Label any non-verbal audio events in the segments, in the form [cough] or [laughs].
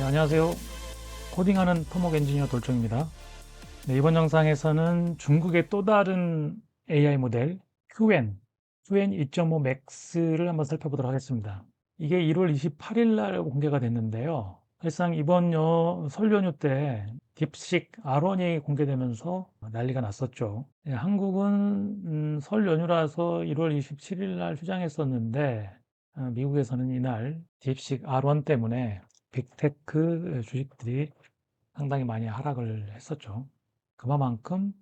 네, 안녕하세요. 코딩하는 토목 엔지니어 돌종입니다. 네, 이번 영상에서는 중국의 또 다른 AI 모델 QN, QN 2.5 Max를 한번 살펴보도록 하겠습니다. 이게 1월 28일 날 공개가 됐는데요. 사실상 이번 여, 설 연휴 때 딥식 R1이 공개되면서 난리가 났었죠. 네, 한국은 음, 설 연휴라서 1월 27일 날 휴장했었는데 어, 미국에서는 이날 딥식 R1 때문에 빅테크 주식들이 상당히 많이 하락을 했었죠. 그만큼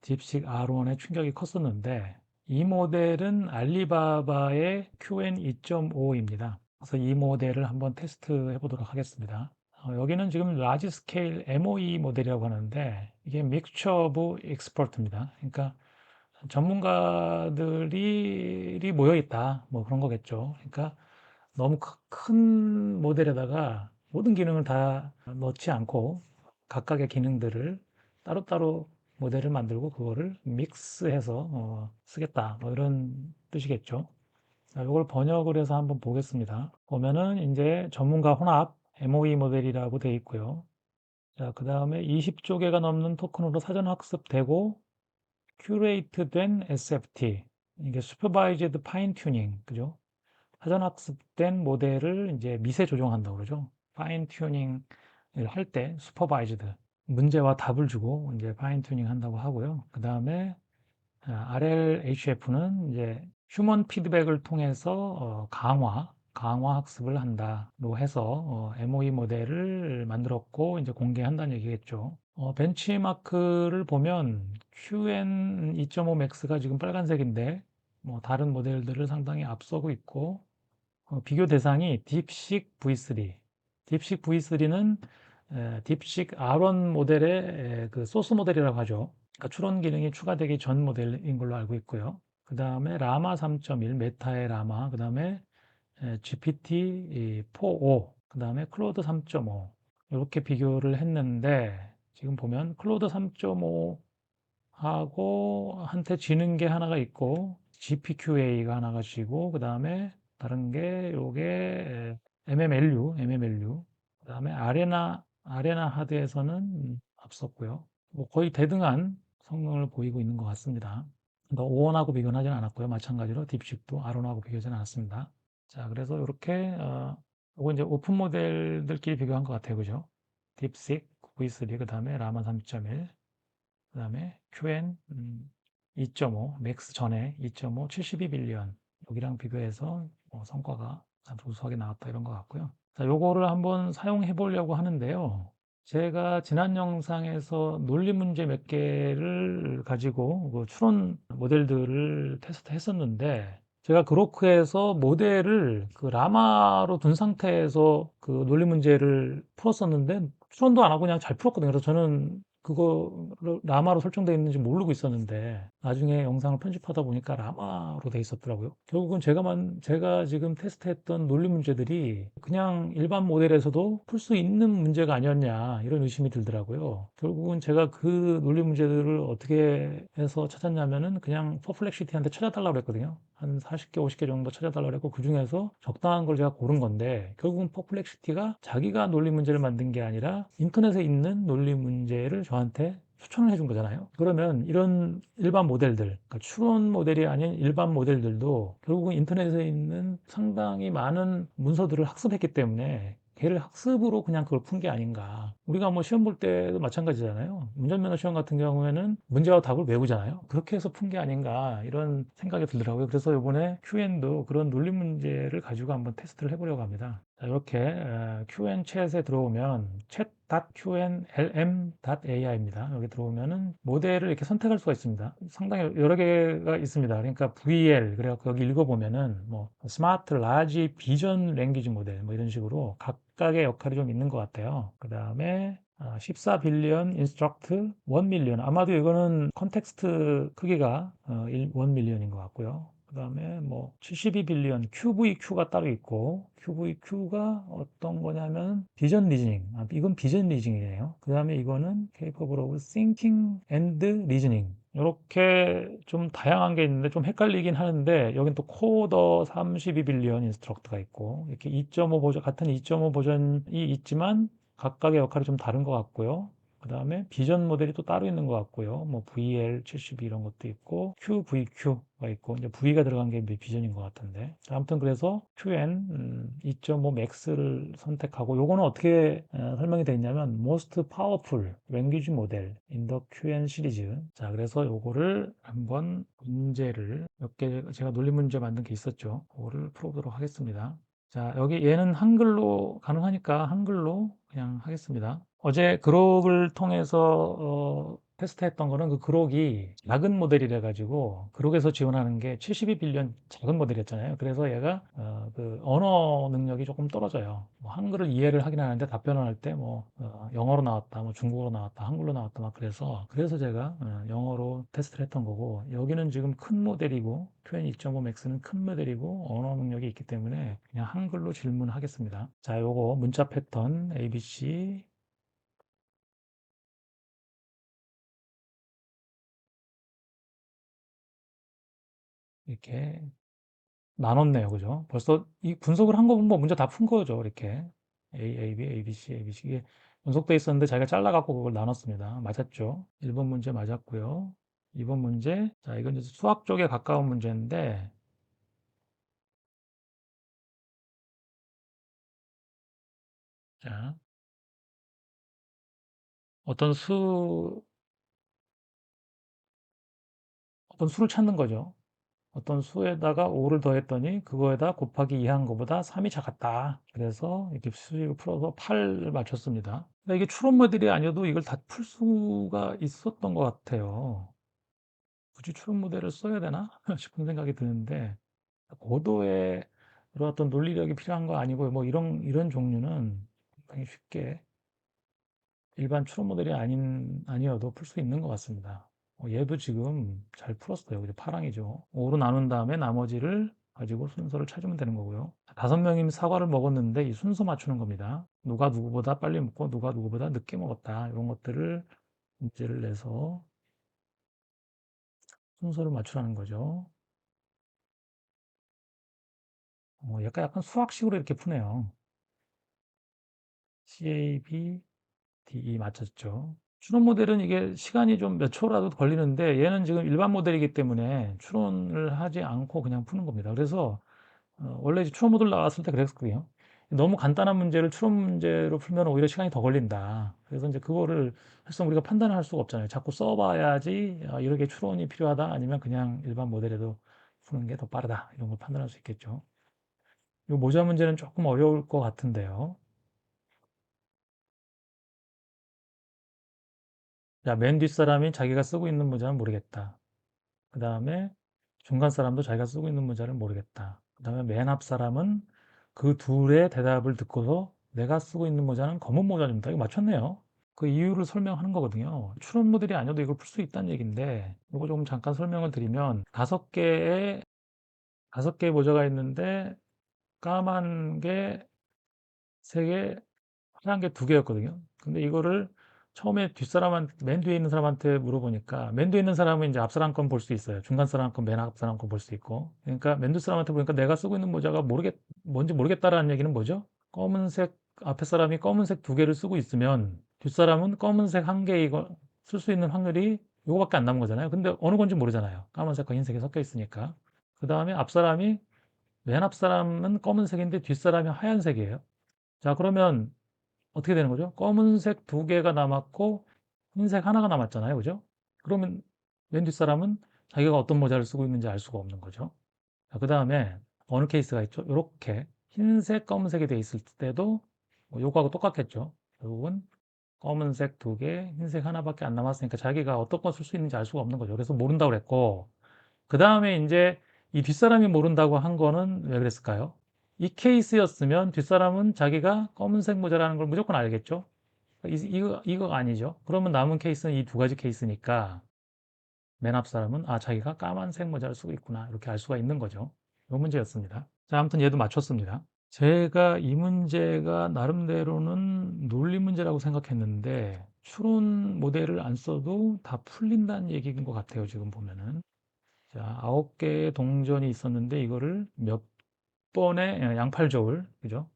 딥식 R1의 충격이 컸었는데 이 모델은 알리바바의 QN 2.5입니다. 그래서 이 모델을 한번 테스트 해 보도록 하겠습니다. 어, 여기는 지금 라지 스케일 MOE 모델이라고 하는데 이게 믹처 오브 익스퍼트입니다. 그러니까 전문가들이 모여 있다 뭐 그런 거겠죠. 그러니까 너무 큰 모델에다가 모든 기능을 다 넣지 않고 각각의 기능들을 따로따로 모델을 만들고 그거를 믹스해서 어, 쓰겠다 뭐 이런 뜻이겠죠. 자, 이걸 번역을 해서 한번 보겠습니다. 보면은 이제 전문가 혼합 MOE 모델이라고 되어 있고요. 자, 그 다음에 20조 개가 넘는 토큰으로 사전 학습되고 큐레이트 된 SFT 이게 슈퍼바이즈드 파인 튜닝 그죠? 사전 학습된 모델을 이제 미세 조정한다고 그러죠. 파인 튜닝을 할 때 슈퍼바이즈드 문제와 답을 주고 이제 파인 튜닝 한다고 하고요. 그 다음에 RLHF는 이제 휴먼 피드백을 통해서 어, 강화 강화 학습을 한다로 해서 어, MOE 모델을 만들었고 이제 공개한다는 얘기겠죠. 어, 벤치마크를 보면 QN 2.5 맥스가 지금 빨간색인데 뭐 다른 모델들을 상당히 앞서고 있고 어, 비교 대상이 딥식 V3. 딥식 V3는 에, 딥식 R1 모델의 에, 그 소스 모델이라고 하죠. 그러니까 추론 기능이 추가되기 전 모델인 걸로 알고 있고요. 그 다음에 라마 3.1 메타의 라마, 그 다음에 GPT-4o, 그 다음에 클로드 3.5 이렇게 비교를 했는데 지금 보면 클로드 3.5하고 한테 지는 게 하나가 있고 GPQA가 하나가 지고 그 다음에 다른 게 요게 MMLU, MMLU 그 다음에 아레나 아레나 하드에서는 앞섰고요. 뭐 거의 대등한 성능을 보이고 있는 것 같습니다. 더 오원하고 비교는 하진 않았고요. 마찬가지로 딥식도 아론하고 비교하지는 않았습니다. 자, 그래서 이렇게 어, 이거 이제 오픈 모델들끼리 비교한 것 같아요, 그죠? 딥식 V3 그 다음에 라마 3.1 그 다음에 QN 음, 2.5 맥스 전에 2.5 72빌리언 여기랑 비교해서 뭐 성과가 아주 우수하게 나왔다 이런 것 같고요. 자, 요거를 한번 사용해 보려고 하는데요. 제가 지난 영상에서 논리 문제 몇 개를 가지고 그 추론 모델들을 테스트 했었는데 제가 그로크에서 모델을 그 라마로 둔 상태에서 그 논리 문제를 풀었었는데 추론도 안 하고 그냥 잘 풀었거든요. 그래서 저는 그거 라마로 설정되어 있는지 모르고 있었는데 나중에 영상을 편집하다 보니까 라마로 돼 있었더라고요. 결국은 제가만 제가 지금 테스트했던 논리 문제들이 그냥 일반 모델에서도 풀 수 있는 문제가 아니었냐 이런 의심이 들더라고요. 결국은 제가 그 논리 문제들을 어떻게 해서 찾았냐면은 그냥 퍼플렉시티한테 찾아달라고 그랬거든요. 한 40개, 50개 정도 찾아달라고 했고 그 중에서 적당한 걸 제가 고른 건데 결국은 퍼플렉시티가 자기가 논리 문제를 만든 게 아니라 인터넷에 있는 논리 문제를 저한테 추천을 해준 거잖아요. 그러면 이런 일반 모델들, 그러니까 추론 모델이 아닌 일반 모델들도 결국은 인터넷에 있는 상당히 많은 문서들을 학습했기 때문에 걔를 학습으로 그냥 그걸 푼 게 아닌가. 우리가 뭐 시험 볼 때도 마찬가지잖아요. 운전면허 시험 같은 경우에는 문제와 답을 외우잖아요. 그렇게 해서 푼 게 아닌가 이런 생각이 들더라고요. 그래서 이번에 QN도 그런 논리 문제를 가지고 한번 테스트를 해보려고 합니다. 자, 이렇게 QN 챗에 들어오면 chat.qnlm.ai입니다. 여기 들어오면은 모델을 이렇게 선택할 수가 있습니다. 상당히 여러 개가 있습니다. 그러니까 VL 그래갖고 여기 읽어보면은 뭐 스마트 라지 비전 랭귀지 모델 뭐 이런 식으로 각각의 역할이 좀 있는 것 같아요. 그 다음에 14빌리언 인스트럭트 1밀리언 아마도 이거는 컨텍스트 크기가 1밀리언인 것 같고요. 그 다음에 뭐 72빌리언 QVQ가 따로 있고 QVQ가 어떤 거냐면 비전 리즈닝. 아, 이건 비전 리즈닝이에요. 그 다음에 이거는 capable of thinking and reasoning. 이렇게 좀 다양한 게 있는데 좀 헷갈리긴 하는데 여긴 또 코더 32빌리언 인스트럭트가 있고 이렇게 2.5 버전 같은 2.5 버전이 있지만 각각의 역할이 좀 다른 것 같고요. 그 다음에 비전 모델이 또 따로 있는 것 같고요. 뭐 VL72 이런 것도 있고 QVQ가 있고 이제 V가 들어간 게 비전인 것 같은데 아무튼 그래서 QN 2.5 Max를 선택하고 요거는 어떻게 어, 설명이 되어 있냐면 Most Powerful Language Model in the QN 시리즈 자 그래서 요거를 한번 문제를 몇 개 제가 논리 문제 만든 게 있었죠. 그거를 풀어보도록 하겠습니다. 자, 여기 얘는 한글로 가능하니까 한글로 그냥 하겠습니다. 어제 그록을 통해서 어, 테스트했던 거는 그 그록이 작은 모델이라 가지고 그록에서 지원하는 게 72빌리언 작은 모델이었잖아요. 그래서 얘가 어, 그 언어 능력이 조금 떨어져요. 뭐 한글을 이해를 하긴 하는데 답변을 할 때뭐 어, 영어로 나왔다, 뭐 중국어로 나왔다, 한글로 나왔다 막 그래서 그래서 제가 어, 영어로 테스트를 했던 거고 여기는 지금 큰 모델이고 QN 2.5 맥스는 큰 모델이고 언어 능력이 있기 때문에 그냥 한글로 질문하겠습니다. 자, 요거 문자 패턴 ABC 이렇게 나눴네요. 그죠? 벌써 이 분석을 한 거 보면 뭐 문제 다 푼 거죠. 이렇게. A, A, B, A, B, C, A, B, C. 이게 분석돼 있었는데 자기가 잘라갖고 그걸 나눴습니다. 맞았죠? 1번 문제 맞았고요. 2번 문제. 자, 이건 이제 수학 쪽에 가까운 문제인데, 자, 어떤 수, 어떤 수를 찾는 거죠. 어떤 수에다가 5를 더했더니 그거에다 곱하기 2한 것보다 3이 작았다. 그래서 이렇게 수식을 풀어서 8을 맞췄습니다. 근데 이게 추론 모델이 아니어도 이걸 다 풀 수가 있었던 것 같아요. 굳이 추론 모델을 써야 되나 [laughs] 싶은 생각이 드는데 고도의 그런 어떤 논리력이 필요한 거 아니고 뭐 이런 이런 종류는 굉장히 쉽게 일반 추론 모델이 아닌 아니어도 풀 수 있는 것 같습니다. 어, 얘도 지금 잘 풀었어요. 그죠? 파랑이죠. 5로 나눈 다음에 나머지를 가지고 순서를 찾으면 되는 거고요. 다섯 명이 사과를 먹었는데 이 순서 맞추는 겁니다. 누가 누구보다 빨리 먹고 누가 누구보다 늦게 먹었다. 이런 것들을 문제를 내서 순서를 맞추라는 거죠. 어, 약간 약간 수학식으로 이렇게 푸네요. CAB, DE 맞췄죠. 추론 모델은 이게 시간이 좀 몇 초라도 걸리는데 얘는 지금 일반 모델이기 때문에 추론을 하지 않고 그냥 푸는 겁니다. 그래서 어, 원래 추론 모델 나왔을 때 그랬거든요. 너무 간단한 문제를 추론 문제로 풀면 오히려 시간이 더 걸린다. 그래서 이제 그거를 사실상 우리가 판단을 할 수가 없잖아요. 자꾸 써봐야지 아, 이렇게 추론이 필요하다 아니면 그냥 일반 모델에도 푸는 게 더 빠르다. 이런 걸 판단할 수 있겠죠. 이 모자 문제는 조금 어려울 것 같은데요. 자, 맨 뒷사람이 자기가 쓰고 있는 모자는 모르겠다. 그 다음에 중간 사람도 자기가 쓰고 있는 모자를 모르겠다. 그 다음에 맨 앞 사람은 그 둘의 대답을 듣고서 내가 쓰고 있는 모자는 검은 모자입니다. 이거 맞췄네요. 그 이유를 설명하는 거거든요. 추론 모델이 아니어도 이걸 풀 수 있다는 얘기인데 이거 조금 잠깐 설명을 드리면 다섯 개의 다섯 개의 모자가 있는데 까만 게 세 개, 파란 게 두 개였거든요. 근데 이거를 처음에 뒷사람한테, 맨 뒤에 있는 사람한테 물어보니까, 맨 뒤에 있는 사람은 이제 앞 사람 건 볼 수 있어요. 중간 사람 건, 맨 앞 사람 건 볼 수 있고. 그러니까 맨 뒤 사람한테 보니까 내가 쓰고 있는 모자가 모르겠, 뭔지 모르겠다라는 얘기는 뭐죠? 검은색, 앞에 사람이 검은색 두 개를 쓰고 있으면, 뒷사람은 검은색 한 개 이거 쓸 수 있는 확률이 이거밖에 안 남은 거잖아요. 근데 어느 건지 모르잖아요. 까만색과 흰색이 섞여 있으니까. 그 다음에 앞 사람이, 맨 앞 사람은 검은색인데 뒷 사람이 하얀색이에요. 자, 그러면 어떻게 되는 거죠? 검은색 두 개가 남았고 흰색 하나가 남았잖아요. 그죠? 그러면 맨 뒷사람은 자기가 어떤 모자를 쓰고 있는지 알 수가 없는 거죠. 그 다음에 어느 케이스가 있죠? 이렇게 흰색, 검은색이 돼 있을 때도 뭐 요거하고 똑같겠죠. 결국은 검은색 두 개, 흰색 하나밖에 안 남았으니까 자기가 어떤 거쓸수 있는지 알 수가 없는 거죠. 그래서 모른다고 그랬고 그 다음에 이제 이 뒷사람이 모른다고 한 거는 왜 그랬을까요? 이 케이스였으면 뒷사람은 자기가 검은색 모자라는 걸 무조건 알겠죠? 이, 이거, 이거 아니죠? 그러면 남은 케이스는 이 두 가지 케이스니까 맨 앞 사람은 아, 자기가 까만색 모자를 쓰고 있구나. 이렇게 알 수가 있는 거죠. 이 문제였습니다. 자, 아무튼 얘도 맞췄습니다. 제가 이 문제가 나름대로는 논리 문제라고 생각했는데 추론 모델을 안 써도 다 풀린다는 얘기인 것 같아요. 지금 보면은. 자, 아홉 개의 동전이 있었는데 이거를 몇 번의 양팔 저울, 그죠?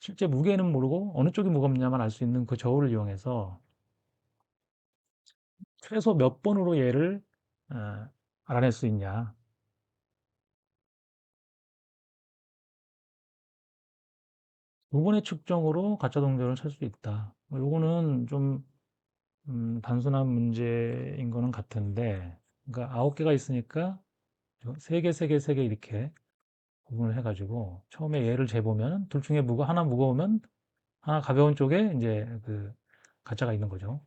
실제 무게는 모르고 어느 쪽이 무겁냐만 알 수 있는 그 저울을 이용해서 최소 몇 번으로 얘를 어, 알아낼 수 있냐. 두 번의 측정으로 가짜 동전을 찾을 수 있다. 뭐 요거는 좀 음, 단순한 문제인 거는 같은데, 그러니까 아홉 개가 있으니까 세 개, 세 개, 세 개 이렇게 구분을 해가지고 처음에 얘를 재보면 둘 중에 무거 하나 무거우면 하나 가벼운 쪽에 이제 그 가짜가 있는 거죠.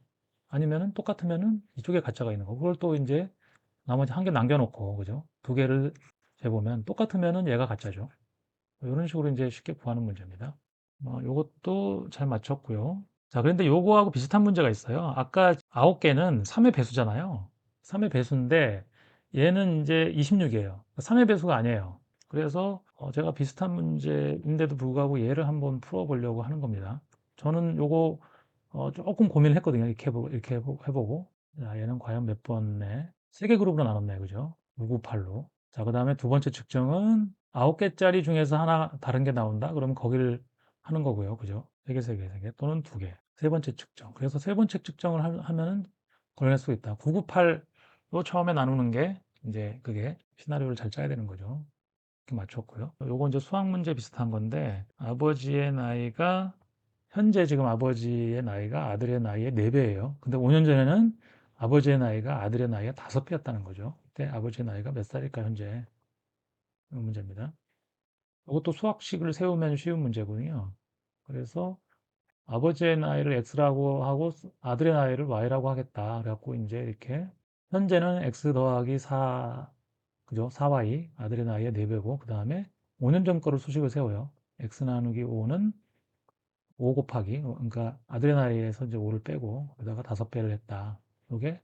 아니면은 똑같으면은 이쪽에 가짜가 있는 거. 그걸 또 이제 나머지 한 개 남겨놓고 그죠? 두 개를 재보면 똑같으면은 얘가 가짜죠. 이런 식으로 이제 쉽게 구하는 문제입니다. 어, 요것도 잘 맞췄고요. 자, 그런데 요거하고 비슷한 문제가 있어요. 아까 9개는 3의 배수잖아요. 3의 배수인데 얘는 이제 26이에요. 3의 배수가 아니에요. 그래서 어, 제가 비슷한 문제인데도 불구하고 얘를 한번 풀어보려고 하는 겁니다. 저는 요거 어, 조금 고민을 했거든요. 이렇게 해보고, 이렇게 해보고. 자, 얘는 과연 몇 번에? 세 개 그룹으로 나눴네. 그죠? 598로. 자, 그 다음에 두 번째 측정은 9개짜리 중에서 하나 다른 게 나온다? 그러면 거기를 하는 거고요. 그죠? 3개, 3개, 3개 또는 2개. 세 번째 측정. 그래서 세 번째 측정을 하면은 걸릴 수 있다. 998로 처음에 나누는 게 이제 그게 시나리오를 잘 짜야 되는 거죠. 이렇게 맞췄고요. 요거 이제 수학 문제 비슷한 건데 아버지의 나이가 현재 지금 아버지의 나이가 아들의 나이의 4배예요. 근데 5년 전에는 아버지의 나이가 아들의 나이의 5배였다는 거죠. 그때 아버지의 나이가 몇 살일까 현재? 이 문제입니다. 이것도 수학식을 세우면 쉬운 문제거든요. 그래서 아버지의 나이를 x라고 하고 아들의 나이를 y라고 하겠다. 그래갖고 이제 이렇게 현재는 x 더하기 4 그죠? 4y 아들의 나이의 4배고 그 다음에 5년 전 거를 수식을 세워요. x 나누기 5는 5 곱하기 그러니까 아들의 나이에서 이제 5를 빼고 여기다가 5배를 했다. 요게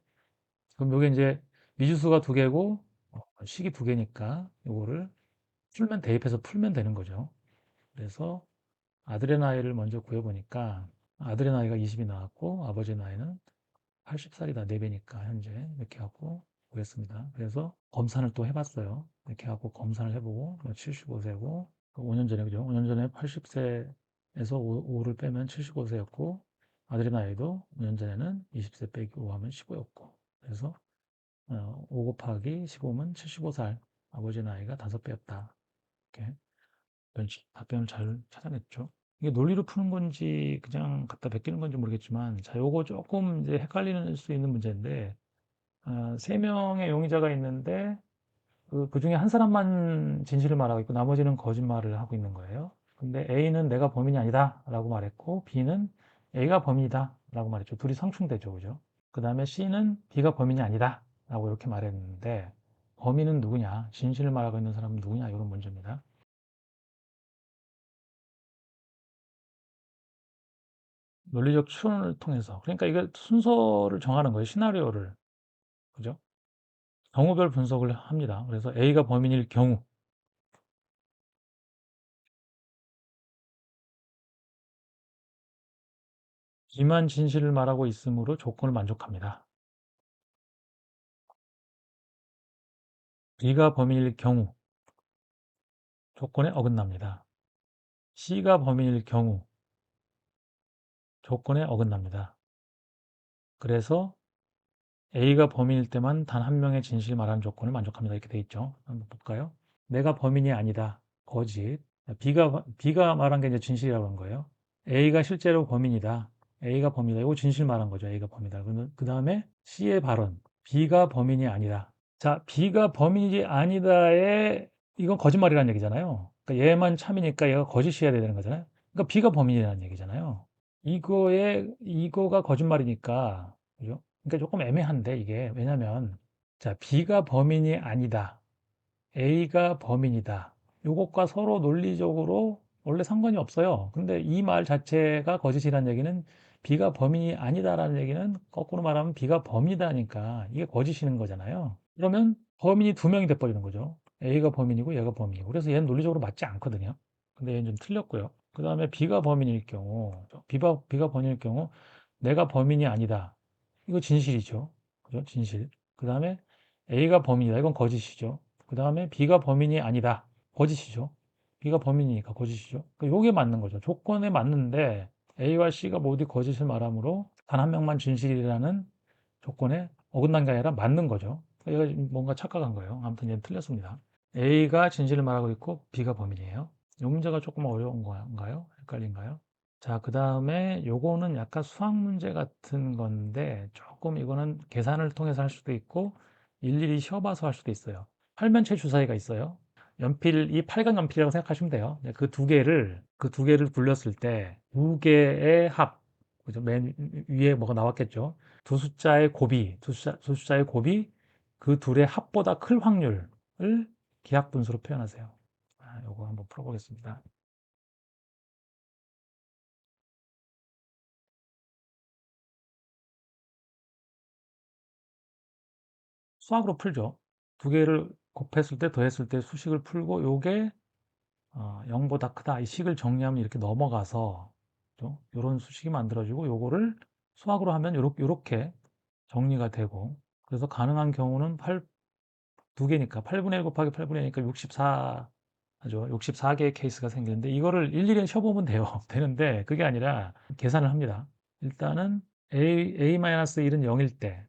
그럼 요게 이제 미주수가 두 개고 어, 식이 두 개니까 요거를 풀면 대입해서 풀면 되는 거죠. 그래서 아들의 나이를 먼저 구해보니까 아들의 나이가 20이 나왔고 아버지의 나이는 80살이다 4배니까 현재 이렇게 하고 구했습니다. 그래서 검산을 또 해봤어요. 이렇게 하고 검산을 해보고 75세고 5년 전에 그죠? 5년 전에 80세에서 5, 를 빼면 75세였고 아들의 나이도 5년 전에는 20세 빼기 5 하면 15였고 그래서 5 어, 곱하기 15면 75살 아버지 나이가 5배였다. 이렇게 답변을 잘 찾아냈죠. 이게 논리로 푸는 건지 그냥 갖다 베끼는 건지 모르겠지만 자 요거 조금 이제 헷갈리는 수 있는 문제인데 어, 세 명의 용의자가 있는데 그, 그 중에 한 사람만 진실을 말하고 있고 나머지는 거짓말을 하고 있는 거예요. 근데 A는 내가 범인이 아니다 라고 말했고 B는 A가 범인이다 라고 말했죠. 둘이 상충되죠. 그죠? 그 다음에 C는 B가 범인이 아니다 라고 이렇게 말했는데 범인은 누구냐? 진실을 말하고 있는 사람은 누구냐? 이런 문제입니다. 논리적 추론을 통해서 그러니까 이게 순서를 정하는 거예요. 시나리오를. 그죠? 경우별 분석을 합니다. 그래서 A가 범인일 경우 B만 진실을 말하고 있으므로 조건을 만족합니다. B가 범인일 경우 조건에 어긋납니다. C가 범인일 경우 조건에 어긋납니다. 그래서 A가 범인일 때만 단 한 명의 진실 말하는 조건을 만족합니다. 이렇게 돼 있죠. 한번 볼까요? 내가 범인이 아니다. 거짓. B가, B가 말한 게 이제 진실이라고 한 거예요. A가 실제로 범인이다. A가 범인이다. 이거 진실 말한 거죠. A가 범인이다. 그 다음에 C의 발언. B가 범인이 아니다. 자, B가 범인이 아니다에 이건 거짓말이라는 얘기잖아요. 그러니까 얘만 참이니까 얘가 거짓이어야 되는 거잖아요. 그러니까 B가 범인이라는 얘기잖아요. 이거에 이거가 거짓말이니까 그죠? 그러니까 조금 애매한데 이게 왜냐면 자 B가 범인이 아니다. A가 범인이다. 이것과 서로 논리적으로 원래 상관이 없어요. 근데 이 말 자체가 거짓이라는 얘기는 B가 범인이 아니다라는 얘기는 거꾸로 말하면 B가 범인이다니까 이게 거짓이는 거잖아요. 그러면 범인이 두 명이 돼버리는 거죠. A가 범인이고 얘가 범인이고. 그래서 얘는 논리적으로 맞지 않거든요. 근데 얘는 좀 틀렸고요. 그 다음에 B가 범인일 경우, B가, B가 범인일 경우 내가 범인이 아니다. 이거 진실이죠. 그죠? 진실. 그 다음에 A가 범인이다. 이건 거짓이죠. 그 다음에 B가 범인이 아니다. 거짓이죠. B가 범인이니까 거짓이죠. 그러니까 요게 맞는 거죠. 조건에 맞는데 A와 C가 모두 거짓을 말하므로 단 한 명만 진실이라는 조건에 어긋난 게 아니라 맞는 거죠. 얘가 뭔가 착각한 거예요. 아무튼 얘는 틀렸습니다. A가 진실을 말하고 있고 B가 범인이에요. 이 문제가 조금 어려운 건가요? 헷갈린가요? 자, 그 다음에 요거는 약간 수학 문제 같은 건데 조금 이거는 계산을 통해서 할 수도 있고 일일이 쉬어봐서 할 수도 있어요. 팔면체 주사위가 있어요. 연필, 이 팔각 연필이라고 생각하시면 돼요. 그 두 개를, 그 두 개를 굴렸을 때 두 개의 합, 그죠? 맨 위에 뭐가 나왔겠죠? 두 숫자의 곱이, 두, 숫자, 두 숫자의 곱이 그 둘의 합보다 클 확률을 기하 분수로 표현하세요. 아, 요거 한번 풀어보겠습니다. 수학으로 풀죠. 두 개를 곱했을 때 더했을 때 수식을 풀고 요게 어, 0보다 크다. 이 식을 정리하면 이렇게 넘어가서 이런 수식이 만들어지고 요거를 수학으로 하면 요렇게, 요렇게 정리가 되고 그래서 가능한 경우는 8, 두 개니까 8분의 1 곱하기 8분의 1이니까 64 하죠. 64개의 케이스가 생기는데 이거를 일일이 쉬어보면 돼요. [laughs] 되는데 그게 아니라 계산을 합니다. 일단은 A, A-1은 0일 때,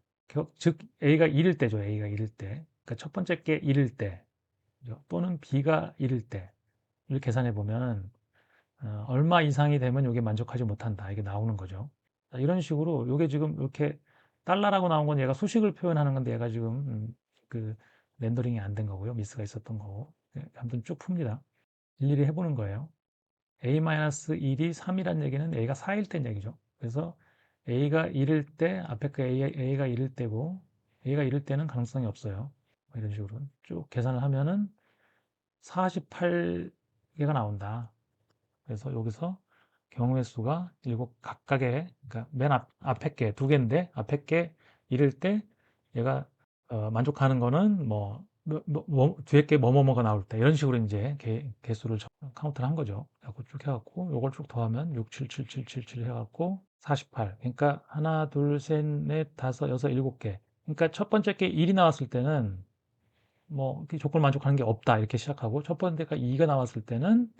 즉 A가 1일 때죠. A가 1일 때. 그러니까 첫 번째 게 1일 때 또는 B가 1일 때를 계산해 보면 어, 얼마 이상이 되면 이게 만족하지 못한다. 이게 나오는 거죠. 이런 식으로 이게 지금 이렇게 달러라고 나온 건 얘가 수식을 표현하는 건데 얘가 지금 음, 그 렌더링이 안 된 거고요. 미스가 있었던 거고. 네, 아무튼 쭉 풉니다. 일일이 해보는 거예요. a-1이 3이란 얘기는 a가 4일 땐 얘기죠. 그래서 a가 1일 때 앞에 그 a, a가 1일 때고 a가 1일 때는 가능성이 없어요. 뭐 이런 식으로 쭉 계산을 하면은 48개가 나온다. 그래서 여기서 경우의 수가 일곱 각각의 그러니까 맨 앞, 앞에 게 두 개인데 앞에 게 1일 때 얘가 어, 만족하는 거는 뭐, 뭐, 뭐, 뭐 뒤에 게 뭐뭐뭐가 나올 때 이런 식으로 이제 개, 개수를 카운트를 한 거죠. 그래갖고 쭉 해갖고 요걸 쭉 더하면 6, 7, 7, 7, 7, 7 해갖고 48. 그러니까 하나, 둘, 셋, 넷, 다섯, 여섯, 일곱 개. 그러니까 첫 번째 게 1이 나왔을 때는 뭐 조건 만족하는 게 없다 이렇게 시작하고 첫 번째가 2가 나왔을 때는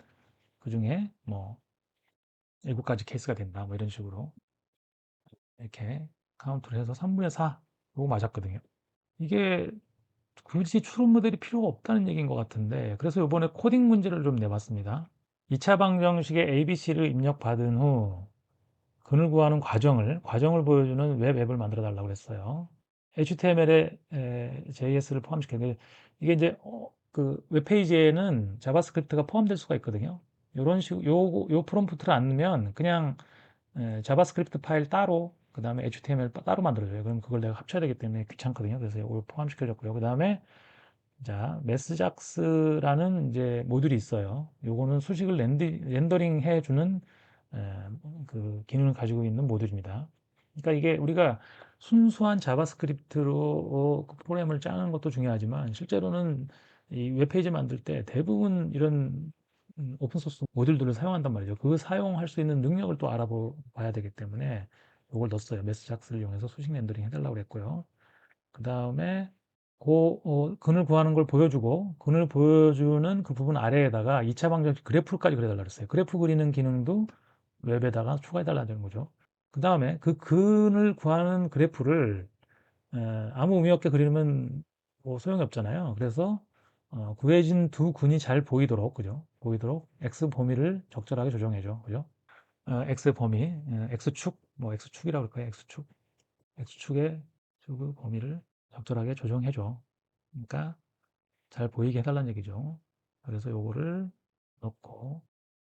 그 중에 뭐 일곱 가지 케이스가 된다 뭐 이런 식으로 이렇게 카운트를 해서 3분의 4 이거 맞았거든요. 이게 굳이 추론 모델이 필요가 없다는 얘기인 것 같은데 그래서 이번에 코딩 문제를 좀 내봤습니다. 2차 방정식에 ABC를 입력받은 후 근을 구하는 과정을 과정을 보여주는 웹 앱을 만들어 달라고 했어요. HTML에 JS를 포함시켰는데 이게 이제 어, 그 웹페이지에는 자바스크립트가 포함될 수가 있거든요. 이런 식, 요, 요 프롬프트를 안 넣으면 그냥 자바스크립트 파일 따로 그 다음에 HTML 따로 만들어줘요. 그럼 그걸 내가 합쳐야 되기 때문에 귀찮거든요. 그래서 이걸 포함시켜줬고요. 그 다음에 자, 메스작스라는 이제 모듈이 있어요. 요거는 수식을 렌디, 렌더링 해주는 에, 그 기능을 가지고 있는 모듈입니다. 그러니까 이게 우리가 순수한 자바스크립트로 어, 그 프로그램을 짜는 것도 중요하지만 실제로는 이 웹페이지 만들 때 대부분 이런 음, 오픈소스 모듈들을 사용한단 말이죠. 그 사용할 수 있는 능력을 또 알아봐야 되기 때문에 이걸 넣었어요. 메스작스를 이용해서 수식 렌더링 해달라고 그랬고요. 그 다음에 그 어, 근을 구하는 걸 보여주고 근을 보여주는 그 부분 아래에다가 2차 방정식 그래프까지 그려달라고 그랬어요. 그래프 그리는 기능도 웹에다가 추가해달라는 거죠. 그 다음에 그 근을 구하는 그래프를 에, 아무 의미 없게 그리면 뭐 소용이 없잖아요. 그래서 어, 구해진 두 근이 잘 보이도록 그죠? 보이도록 x 범위를 적절하게 조정해줘. 그죠? 어, x 범위, 어, x축, 뭐 x축이라고 할까요? x축. x축의 그 범위를 적절하게 조정해줘. 그러니까 잘 보이게 해달라는 얘기죠. 그래서 요거를 넣고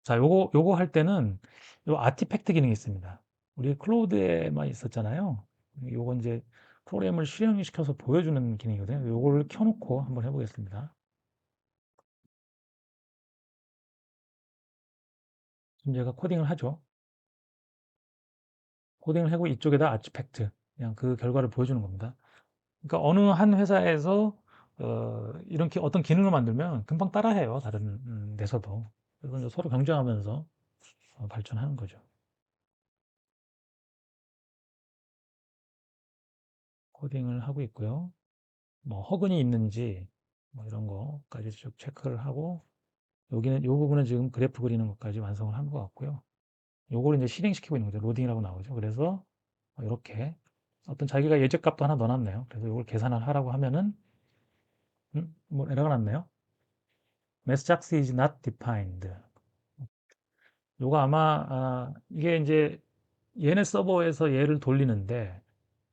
자, 요거 요거 할 때는 요 아티팩트 기능이 있습니다. 우리 클로드에만 있었잖아요. 요거 이제 프로그램을 실행시켜서 보여주는 기능이거든요. 요거를 켜놓고 한번 해보겠습니다. 지금 제가 코딩을 하죠. 코딩을 하고 이쪽에다 아티팩트 그냥 그 결과를 보여주는 겁니다. 그러니까 어느 한 회사에서 어, 이렇게 어떤 기능을 만들면 금방 따라해요. 다른 음, 데서도. 그래서 서로 경쟁하면서 어, 발전하는 거죠. 코딩을 하고 있고요. 뭐 허근이 있는지 뭐 이런 거까지 쭉 체크를 하고 여기는 요 부분은 지금 그래프 그리는 것까지 완성을 한 것 같고요. 요걸 이제 실행시키고 있는 거죠. 로딩이라고 나오죠. 그래서 이렇게 어떤 자기가 예제값도 하나 넣어놨네요. 그래서 이걸 계산을 하라고 하면은 음, 뭐 에러가 났네요. Massjax is not defined. 요거 아마 아, 이게 이제 얘네 서버에서 얘를 돌리는데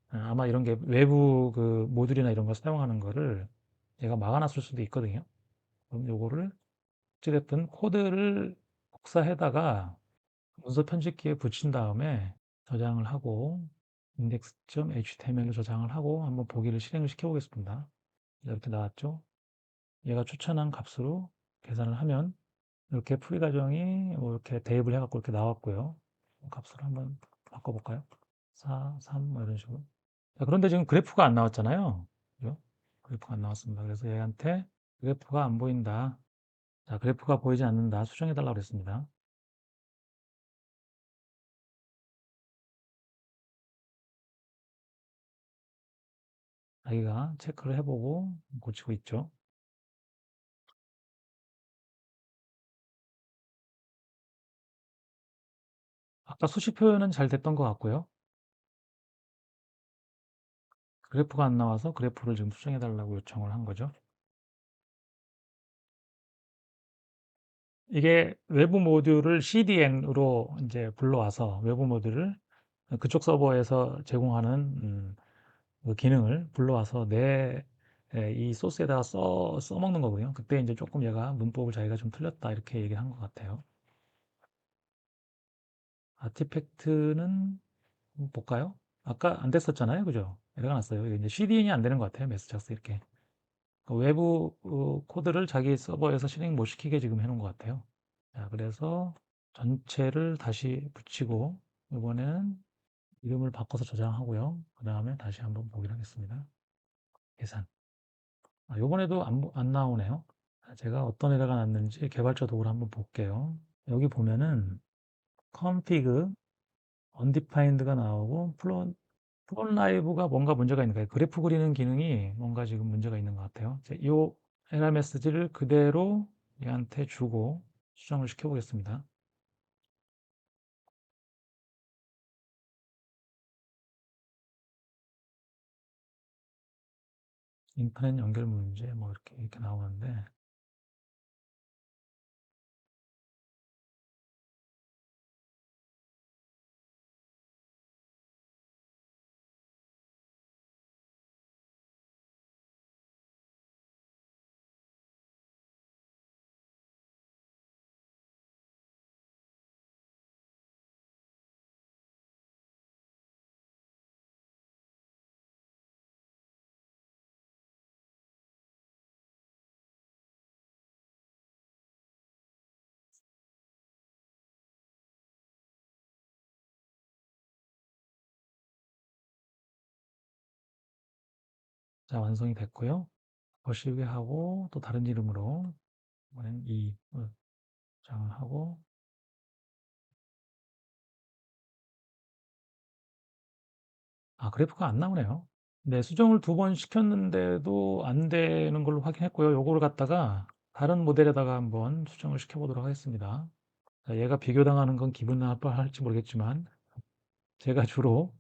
아, 아마 이런 게 외부 그 모듈이나 이런 걸 사용하는 거를 얘가 막아놨을 수도 있거든요. 그럼 요거를 어찌됐든 코드를 복사해다가 문서 편집기에 붙인 다음에 저장을 하고 index.html로 저장을 하고 한번 보기를 실행을 시켜 보겠습니다. 이렇게 나왔죠. 얘가 추천한 값으로 계산을 하면 이렇게 풀이 과정이 뭐 이렇게 대입을 해갖고 이렇게 나왔고요. 값을 한번 바꿔볼까요? 4, 3, 뭐 이런 식으로. 자, 그런데 지금 그래프가 안 나왔잖아요. 그죠? 그래프가 안 나왔습니다. 그래서 얘한테 그래프가 안 보인다. 자, 그래프가 보이지 않는다. 수정해달라고 그랬습니다. 자기가 체크를 해보고 고치고 있죠. 아까 수식 표현은 잘 됐던 것 같고요. 그래프가 안 나와서 그래프를 지금 수정해 달라고 요청을 한 거죠. 이게 외부 모듈을 CDN으로 이제 불러와서 외부 모듈을 그쪽 서버에서 제공하는 음, 그 기능을 불러와서 내 이 소스에다가 써, 써먹는 거고요. 그때 이제 조금 얘가 문법을 자기가 좀 틀렸다 이렇게 얘기한 것 같아요. 아티팩트는 볼까요? 아까 안 됐었잖아요. 그죠? 에러가 났어요. 이제 CDN이 안 되는 것 같아요. 메스작스 이렇게. 그 외부 어, 코드를 자기 서버에서 실행 못 시키게 지금 해놓은 것 같아요. 자, 그래서 전체를 다시 붙이고 이번에는 이름을 바꿔서 저장하고요. 그 다음에 다시 한번 보기를 하겠습니다. 계산. 아, 이번에도 안, 안 나오네요. 제가 어떤 에러가 났는지 개발자 도구를 한번 볼게요. 여기 보면은 config undefined가 나오고 플론 라이브가 뭔가 문제가 있는 거예요. 그래프 그리는 기능이 뭔가 지금 문제가 있는 것 같아요. 이 에러 메시지를 그대로 얘한테 주고 수정을 시켜 보겠습니다. 인터넷 연결 문제 뭐 이렇게 이렇게 나오는데 자 완성이 됐고요. 거시기 하고 또 다른 이름으로 이번엔 2 저장을 하고 아 그래프가 안 나오네요. 네 수정을 두 번 시켰는데도 안 되는 걸로 확인했고요. 요거를 갖다가 다른 모델에다가 한번 수정을 시켜 보도록 하겠습니다. 자, 얘가 비교당하는 건 기분 나빠할지 모르겠지만 제가 주로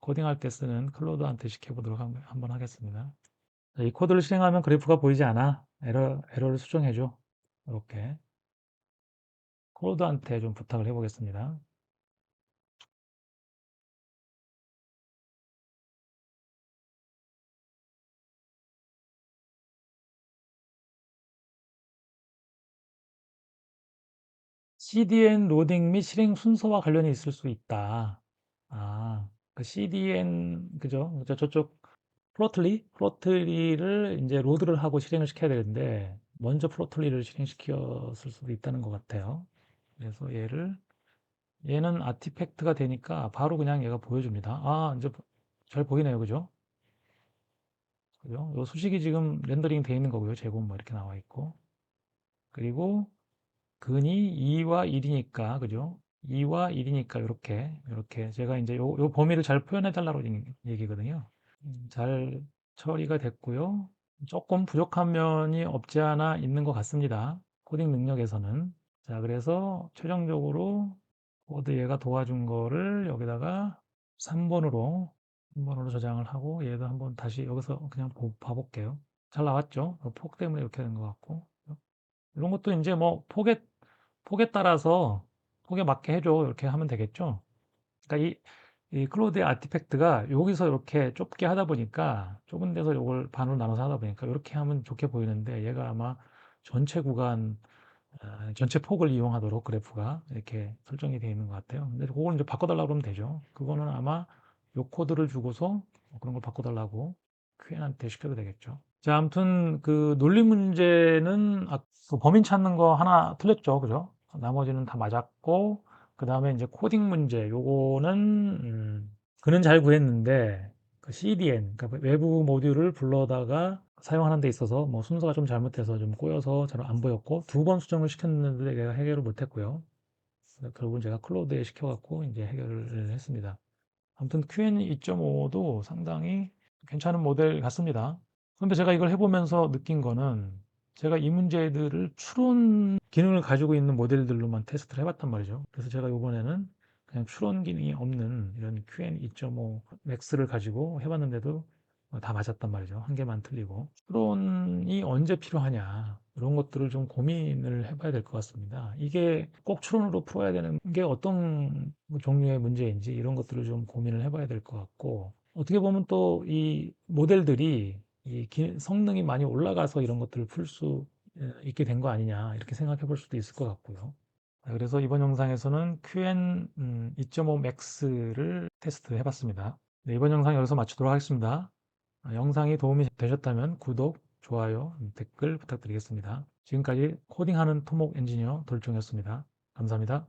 코딩할 때 쓰는 클로드한테 시켜보도록 한번 하겠습니다. 자, 이 코드를 실행하면 그래프가 보이지 않아. 에러, 에러를 수정해줘. 이렇게. 클로드한테 좀 부탁을 해보겠습니다. CDN 로딩 및 실행 순서와 관련이 있을 수 있다. 아, 그 CDN, 그죠? 저쪽 플로틀리? 플로틀리를 이제 로드를 하고 실행을 시켜야 되는데, 먼저 플로틀리를 실행시켰을 수도 있다는 것 같아요. 그래서 얘를, 얘는 아티팩트가 되니까 바로 그냥 얘가 보여줍니다. 아, 이제 잘 보이네요. 그죠? 그죠? 요 수식이 지금 렌더링 되어 있는 거고요. 제곱 뭐 이렇게 나와 있고. 그리고 근이 2와 1이니까, 그죠? 2와 1이니까 이렇게 이렇게 제가 이제 요, 요 범위를 잘 표현해 달라고 얘기거든요. 음, 잘 처리가 됐고요. 조금 부족한 면이 없지 않아 있는 것 같습니다. 코딩 능력에서는. 자, 그래서 최종적으로 코드 얘가 도와준 거를 여기다가 3번으로 3번으로 저장을 하고 얘도 한번 다시 여기서 그냥 보- 봐볼게요. 잘 나왔죠? 어, 폭 때문에 이렇게 된 것 같고 이런 것도 이제 뭐 폭에 폭에 따라서 폭에 맞게 해줘 이렇게 하면 되겠죠. 그러니까 이, 이 클로드의 아티팩트가 여기서 이렇게 좁게 하다 보니까 좁은 데서 이걸 반으로 나눠서 하다 보니까 이렇게 하면 좋게 보이는데 얘가 아마 전체 구간 아, 전체 폭을 이용하도록 그래프가 이렇게 설정이 되어 있는 것 같아요. 근데 그걸 이제 바꿔달라고 하면 되죠. 그거는 아마 요 코드를 주고서 그런 걸 바꿔달라고 QN한테 시켜도 되겠죠. 자, 아무튼 그 논리 문제는 아, 그 범인 찾는 거 하나 틀렸죠. 그죠? 나머지는 다 맞았고, 그 다음에 이제 코딩 문제, 요거는, 음, 그는 잘 구했는데, 그 CDN, 그러니까 외부 모듈을 불러다가 사용하는 데 있어서 뭐 순서가 좀 잘못돼서 좀 꼬여서 잘 안 보였고, 두 번 수정을 시켰는데 내가 해결을 못 했고요. 결국은 제가 클로드에 시켜갖고 이제 해결을 했습니다. 아무튼 QN 2.5도 상당히 괜찮은 모델 같습니다. 그런데 제가 이걸 해보면서 느낀 거는 제가 이 문제들을 추론 기능을 가지고 있는 모델들로만 테스트를 해봤단 말이죠. 그래서 제가 이번에는 그냥 추론 기능이 없는 이런 QN 2.5 맥스를 가지고 해봤는데도 다 맞았단 말이죠. 한 개만 틀리고. 추론이 언제 필요하냐. 이런 것들을 좀 고민을 해봐야 될 것 같습니다. 이게 꼭 추론으로 풀어야 되는 게 어떤 종류의 문제인지 이런 것들을 좀 고민을 해봐야 될 것 같고 어떻게 보면 또 이 모델들이 이 기- 성능이 많이 올라가서 이런 것들을 풀 수 있게 된 거 아니냐 이렇게 생각해 볼 수도 있을 것 같고요. 자, 그래서 이번 영상에서는 QN 2.5 맥스를 테스트 해 봤습니다. 네, 이번 영상 여기서 마치도록 하겠습니다. 아, 영상이 도움이 되셨다면 구독, 좋아요, 댓글 부탁드리겠습니다. 지금까지 코딩하는 토목 엔지니어 돌종이었습니다. 감사합니다.